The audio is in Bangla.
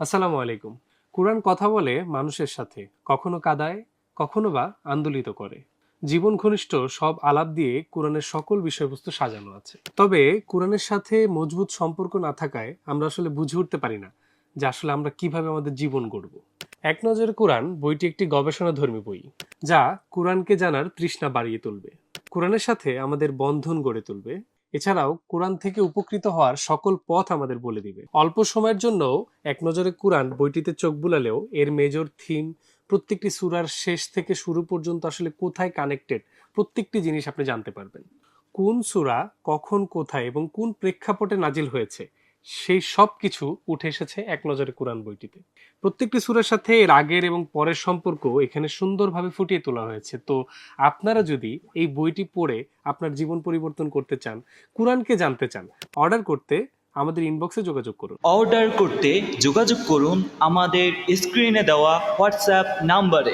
আসসালামু আলাইকুম। কোরআন কথা বলে মানুষের সাথে, কখনো কাদায়, কখনো বা আন্দোলিত করে। জীবন ঘনিষ্ঠ সব আলাপ দিয়ে কোরআনের সকল বিষয়বস্তু সাজানো আছে। তবে কোরআনের সাথে মজবুত সম্পর্ক না থাকায় আমরা আসলে বুঝে উঠতে পারি না যে আসলে আমরা কীভাবে আমাদের জীবন গড়ব। এক নজরে কোরআন বইটি একটি গবেষণা ধর্মী বই, যা কোরআনকে জানার তৃষ্ণা বাড়িয়ে তুলবে। কোরআনের সাথে আমাদের বন্ধন গড়ে তুলবে। এছাড়াও কোরআন থেকে উপকৃত হওয়ার সকল পথ আমাদের বলে দিবে। অল্প সময়ের জন্য এক নজরে কোরআন বইটিতে চোখ বুলালেও এর মেজর থিম প্রত্যেকটি সুরার শেষ থেকে শুরু পর্যন্ত আসলে কোথায় কানেক্টেড প্রত্যেকটি জিনিস আপনি জানতে পারবেন। কোন সুরা কখন কোথায় এবং কোন প্রেক্ষাপটে নাজিল হয়েছে সেই সব কিছু উঠে এসেছে এক নজরে কোরআন বইটিতে। প্রত্যেকটি সুরের সাথে এর আগের এবং পরের সম্পর্ক এখানে সুন্দরভাবে ফুটিয়ে তোলা হয়েছে। তো আপনারা যদি এই বইটি পড়ে আপনার জীবন পরিবর্তন করতে চান, কোরআনকে জানতে চান, অর্ডার করতে আমাদের ইনবক্সে যোগাযোগ করুন। অর্ডার করতে যোগাযোগ করুন আমাদের স্ক্রিনে দেওয়া হোয়াটসঅ্যাপ নাম্বারে।